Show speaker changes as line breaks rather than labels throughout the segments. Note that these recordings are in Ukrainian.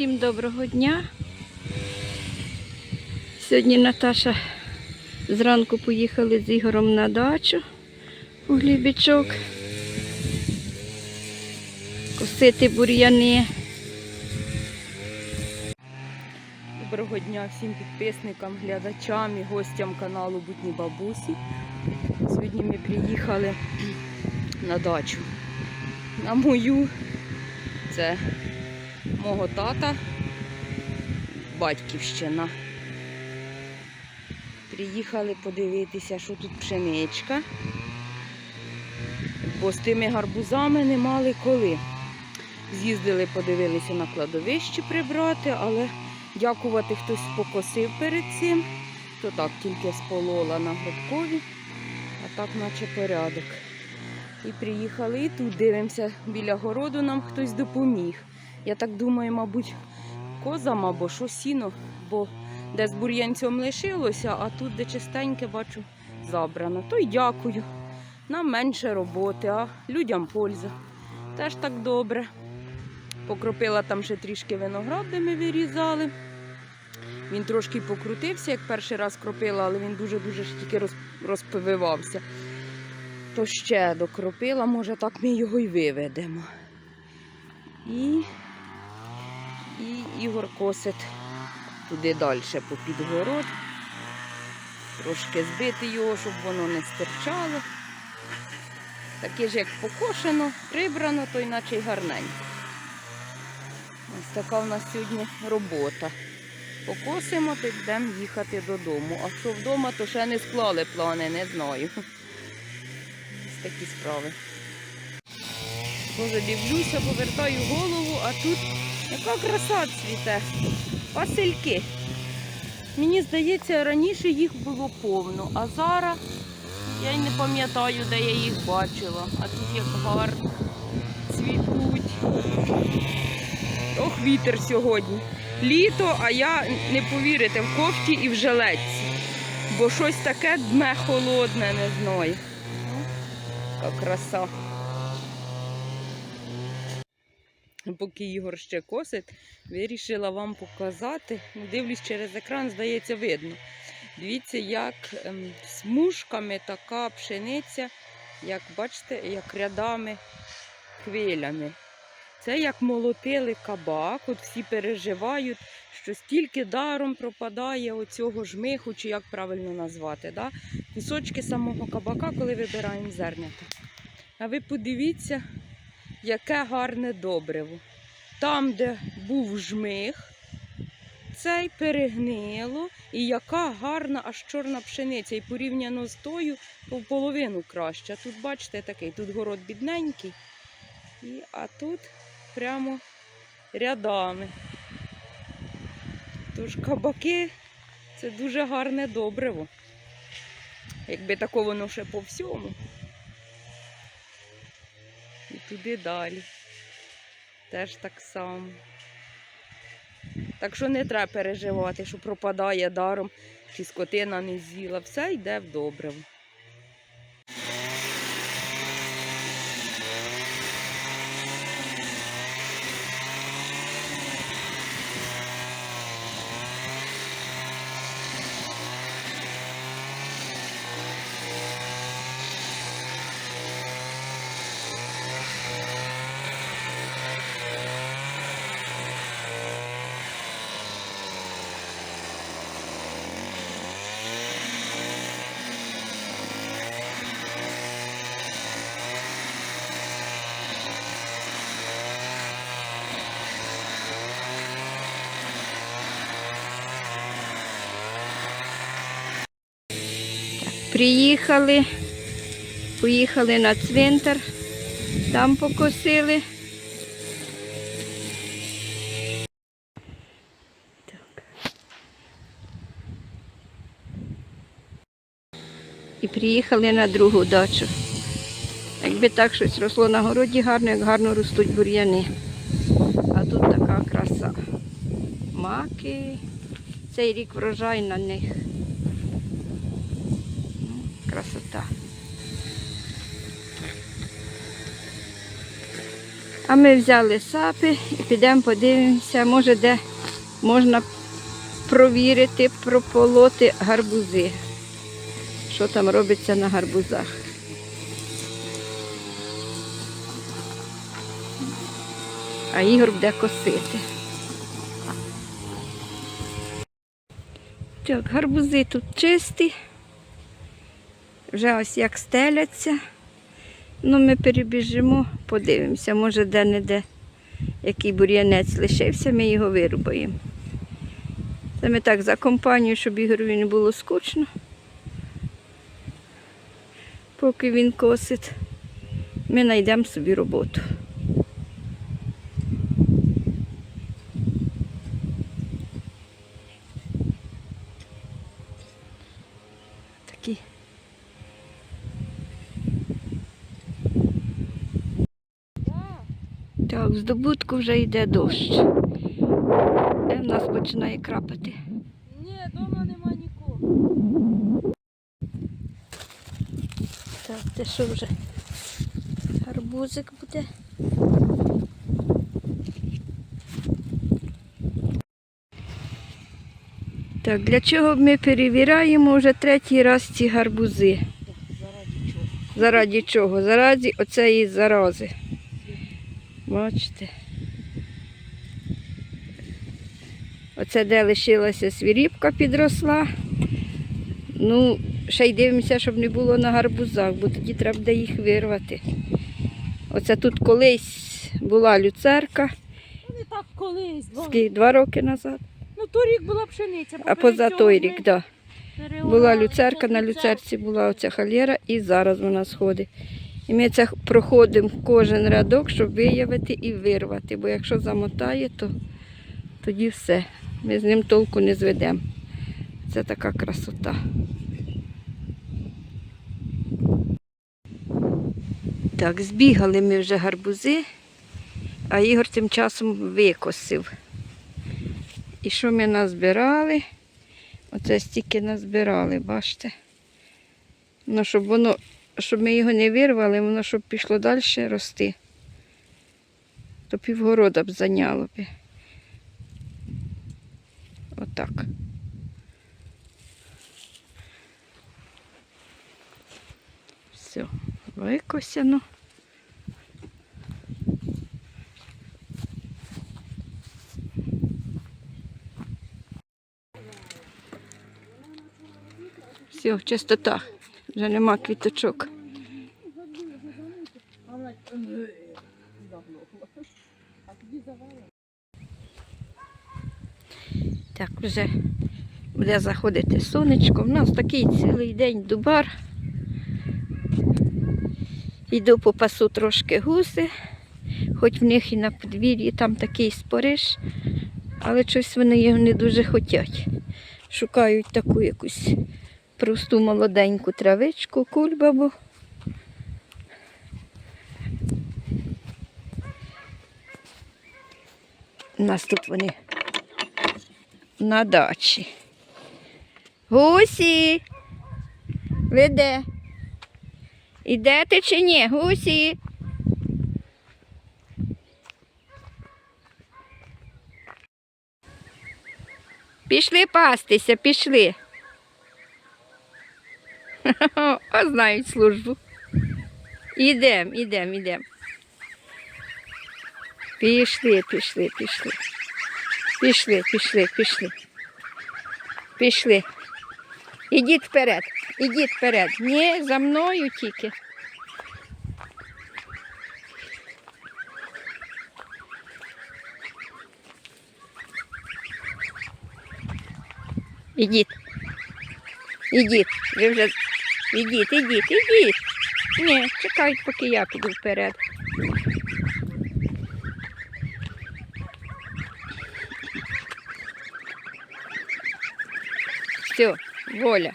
Всім доброго дня. Сьогодні Наташа зранку поїхали з Ігорем на дачу у Глібічок. Косити бур'яни. Доброго дня всім підписникам, глядачам і гостям каналу Будні Бабусі. Сьогодні ми приїхали на дачу. На мою. Це мого тата, батьківщина. Приїхали подивитися, що тут пшеничка. Бо з тими гарбузами не мали коли. З'їздили, подивилися на кладовище прибрати, але дякувати хтось покосив перед цим. То так тільки сполола на гробкові, а так наче порядок. І приїхали і тут дивимося, біля городу нам хтось допоміг. Я так думаю, мабуть, козам або що сіно, бо де з бур'янцем лишилося, а тут, де чистеньке, бачу, забрано. То й дякую. Нам менше роботи, а людям польза. Теж так добре. Покропила там ще трішки виноград, де ми вирізали. Він трошки покрутився, як перший раз кропила, але він дуже-дуже тільки роз- розпививався. То ще докропила, може так ми його й виведемо. І, і Ігор косить туди далі по підгород. Трошки збити його, щоб воно не стирчало. Таке ж як покошено, прибрано, то іначе й гарненько. Ось така в нас сьогодні робота. Покосимо, то йдемо їхати додому. А що вдома, то ще не склали плани, не знаю. Ось такі справи. Боже, дивлюся, повертаю голову, а тут яка краса цвіте. Васильки. Мені здається, раніше їх було повно, а зараз я й не пам'ятаю, де я їх бачила. А тут як гарно цвітуть. Ох, вітер сьогодні. Літо, а я не повірите, в кофті і в жилетці. Бо щось таке дме холодне, не знаю. Яка краса. Поки Ігор ще косить, вирішила вам показати. Ну, Дивлюсь через екран, здається, видно. Дивіться, як ем, смужками така пшениця, як бачите, як рядами, хвилями. Це як молотили кабак, от всі переживають, що стільки даром пропадає оцього жмиху, чи як правильно назвати. Да? Кусочки самого кабака, коли вибираємо зернята. А ви подивіться, яке гарне добриво. Там, де був жмих, цей перегнило, і яка гарна аж чорна пшениця. І порівняно з тою, то в половину краща. Тут, бачите, такий, тут город бідненький, і, а тут прямо рядами. Тож кабаки це дуже гарне добриво. Якби тако воно ще по всьому. Туди далі. Теж так само. Так що не треба переживати, що пропадає даром, чи скотина не з'їла. Все йде в добриво. Приїхали, поїхали на цвинтар, там покосили. І приїхали на другу дачу. Якби так щось росло на городі гарно, як гарно ростуть бур'яни. А тут така краса. Маки. Цей рік врожай на них. Красота.
А ми взяли сапи і підемо подивимося, може, де можна провірити, прополоти гарбузи. Що там робиться на гарбузах. А Ігор буде косити. Так, гарбузи тут чисті. Вже ось як стеляться. Ну, ми перебіжимо, подивимося, може де-не-де який бур'янець лишився, ми його вирубаємо. Це ми так за компанію, щоб Ігорові не було скучно. Поки він косить, ми знайдемо собі роботу. Такі. Так, з добутку вже йде дощ. Де в нас починає крапати?
Ні, вдома нема нікого.
Так, це що вже? Гарбузик буде. Так, для чого ми перевіряємо вже третій раз ці гарбузи?
Заради чого?
Заради чого? Заради оцеї зарази. Бачите? Оце де лишилася свіріпка підросла. Ну, ще й дивимося, щоб не було на гарбузах, бо тоді треба буде їх вирвати. Оце тут колись була люцерка,
Ну, не так колись. Два,
скільки, два роки назад,
ну торік була пшениця.
а поза той рік, так. Да. Була люцерка, на люцерці була оця халєра і зараз вона сходить. І ми це проходимо кожен рядок, щоб виявити і вирвати, бо якщо замотає, то тоді все. Ми з ним толку не зведемо. Це така красота. Так, збігали ми вже гарбузи, а Ігор тим часом викосив. І що ми назбирали? Оце стільки назбирали, бачите? Ну, щоб воно, щоб ми його не вирвали, воно щоб пішло далі рости, то півгорода б зайняло б. Отак. Все, викосяно. Все, чистота. Вже нема квіточок. Так, вже буде заходити сонечко. У нас такий цілий день дубар. Йду по пасу трошки гуси, хоч в них і на подвір'ї там такий спориш, але щось вони його не дуже хочуть. Шукають таку якусь просту молоденьку травичку, кульбабу. У нас тут вони на дачі. Гусі! Ви де? Ідете чи ні? Гусі? Пішли пастися, пішли. А знають службу. Ідем, ідем, ідем. Пішли, пішли, пішли. Пішли, пішли, пішли. Пішли. Ідіть вперед, ідіть вперед. Ні, за мною тільки. Ідіть. Ідіть, ви вже ідіть, ідіть, ідіть. Ні, чекають, поки я піду вперед. Все, воля.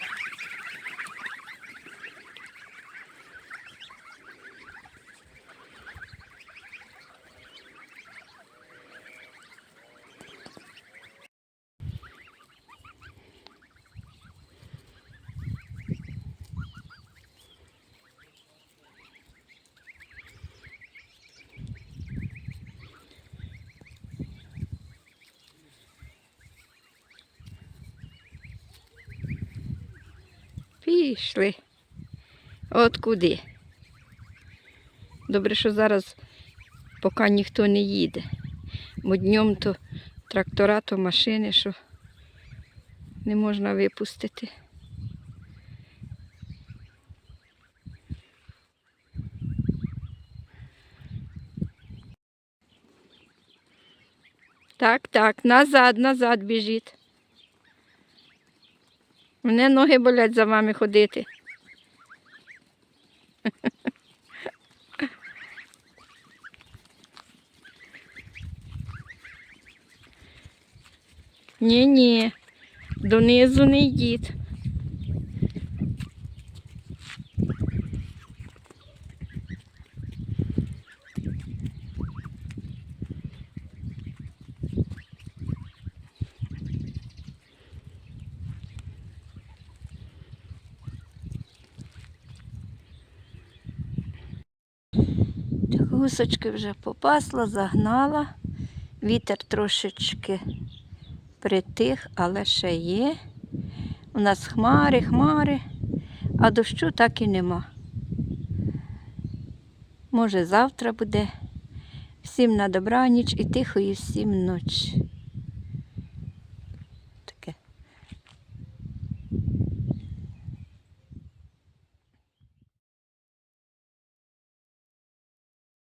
Пішли. От куди. Добре, що зараз поки ніхто не їде. Бо днем то трактора, то машини, що не можна випустити. Так, так, назад, назад біжіть. Мене ноги болять за вами ходити. Ні, ні, донизу не йдіть. Гусочки вже попасла, загнала. Вітер трошечки притих, але ще є. У нас хмари, хмари, а дощу так і нема. Може, завтра буде. Всім на добраніч і тихої всім ночі.